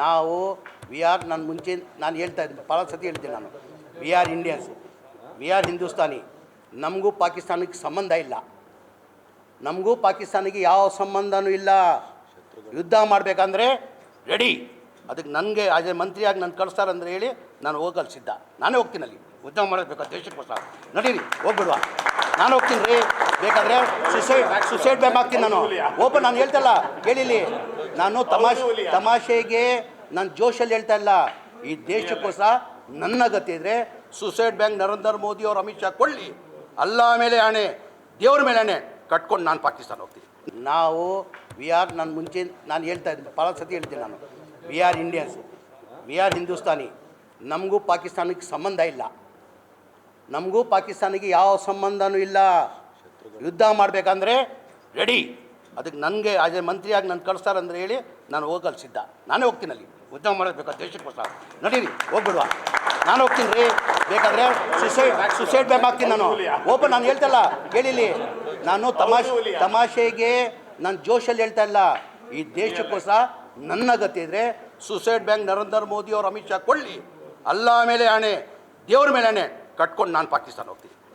ನಾವು we are ನಾನು ಮುಂಚೆ, ನಾನು ಹೇಳ್ತಾ ಇದ್ದೀನಿ ಭಾಳ ಸತಿ ಹೇಳ್ತೀನಿ ನಾನು. We are Indians we are Hindustani ನಮಗೂ ಪಾಕಿಸ್ತಾನಕ್ಕೆ ಸಂಬಂಧ ಇಲ್ಲ. ನಮಗೂ ಪಾಕಿಸ್ತಾನಿಗೆ ಯಾವ ಸಂಬಂಧನೂ ಇಲ್ಲ. ಯುದ್ಧ ಮಾಡಬೇಕಂದ್ರೆ ರೆಡಿ ಅದಕ್ಕೆ ನನಗೆ ಎ ಮಂತ್ರಿಯಾಗಿ ನಾನು ಕಳಿಸ್ತಾರಂದ್ರೆ ಹೇಳಿ, ನಾನು ಹೋಗಲು ಸಿದ್ಧ. ನಾನೇ ಹೋಗ್ತೀನಿ ಅಲ್ಲಿ. ಯುದ್ಧ ಮಾಡಬೇಕು ದೇಶಕ್ಕೋಸ್ಕರ ನಡೀರಿ, ಹೋಗ್ಬಿಡುವ. ನಾನು ಹೋಗ್ತೀನಿ ರೀ. ಬೇಕಾದರೆ ಸುಸೈಡ್ ಸುಸೈಡ್ ಬೇಕಾಗ್ತೀನಿ ನಾನು. ಓಪನ್ ನಾನು ಹೇಳ್ತಲ್ಲ ಕೇಳಿಲಿ ನಾನು ತಮಾಷೆ ತಮಾಷೆಗೆ ನಾನು ಜೋಶಲ್ಲಿ ಹೇಳ್ತಾ ಇಲ್ಲ. ಈ ದೇಶಕ್ಕೋಸ್ಕರ ನನ್ನ ಗತಿ ಇದ್ರೆ ಸುಸೈಡ್ ಬ್ಯಾಂಕ್ ನರೇಂದ್ರ ಮೋದಿ ಅವರು ಅಮಿತ್ ಶಾ ಕೊಳ್ಳಿ ಅಲ್ಲ ಮೇಲೆ ಆಣೆ ದೇವ್ರ ಮೇಲೆ ಆಣೆ ಕಟ್ಕೊಂಡು ನಾನು ಪಾಕಿಸ್ತಾನ ಹೋಗ್ತೀನಿ. ನಾವು ವಿ ಆರ್ ನಾನು ಮುಂಚೆ ನಾನು ಹೇಳ್ತಾ ಇದ್ದೀನಿ ಭಾಳ ಸತಿ ಹೇಳ್ತೀನಿ ನಾನು. We are Indians we are Hindustani. ನಮಗೂ ಪಾಕಿಸ್ತಾನಕ್ಕೆ ಸಂಬಂಧ ಇಲ್ಲ. ನಮಗೂ ಪಾಕಿಸ್ತಾನಿಗೆ ಯಾವ ಸಂಬಂಧನೂ ಇಲ್ಲ. ಯುದ್ಧ ಮಾಡಬೇಕಂದ್ರೆ ರೆಡಿ ಅದಕ್ಕೆ ನನಗೆ ಎ ಮಂತ್ರಿಯಾಗಿ ನಾನು ಕಳಿಸ್ತಾರಂದ್ರೆ ಹೇಳಿ ನಾನು ಹೋಗಲು ಸಿದ್ಧ. ನಾನೇ ಹೋಗ್ತೀನಿ ಅಲ್ಲಿ. ಉದ್ಯಮ ಮಾಡಬೇಕು ದೇಶಕ್ಕೋಸ್ಕರ ನಡೀರಿ, ಹೋಗ್ಬಿಡುವ. ನಾನು ಹೋಗ್ತೀನಿ ರೀ. ಬೇಕಾದ್ರೆ ಸುಸೈಡ್ ಸುಸೈಡ್ ಬ್ಯಾಂಕ್ ಹಾಕ್ತೀನಿ ನಾನು. ಓಪನ್ ನಾನು ಹೇಳ್ತಲ್ಲ ಕೇಳಿಲಿ ನಾನು ತಮಾಷೆ, ತಮಾಷೆಗೆ ನಾನು ಜೋಶಲ್ಲಿ ಹೇಳ್ತಾ ಇಲ್ಲ. ಈ ದೇಶಕ್ಕೋಸ್ಕರ ನನ್ನ ಗತಿ ಇದ್ರೆ ಸುಸೈಡ್ ಬ್ಯಾಂಕ್ ನರೇಂದ್ರ ಮೋದಿ ಅವರು ಅಮಿತ್ ಶಾ ಕೊಳ್ಳಿ ಅಲ್ಲ ಮೇಲೆ ಆಣೆ, ದೇವ್ರ ಮೇಲೆ ಆಣೆ ಕಟ್ಕೊಂಡು ನಾನು ಪಾಕಿಸ್ತಾನ ಹೋಗ್ತೀನಿ.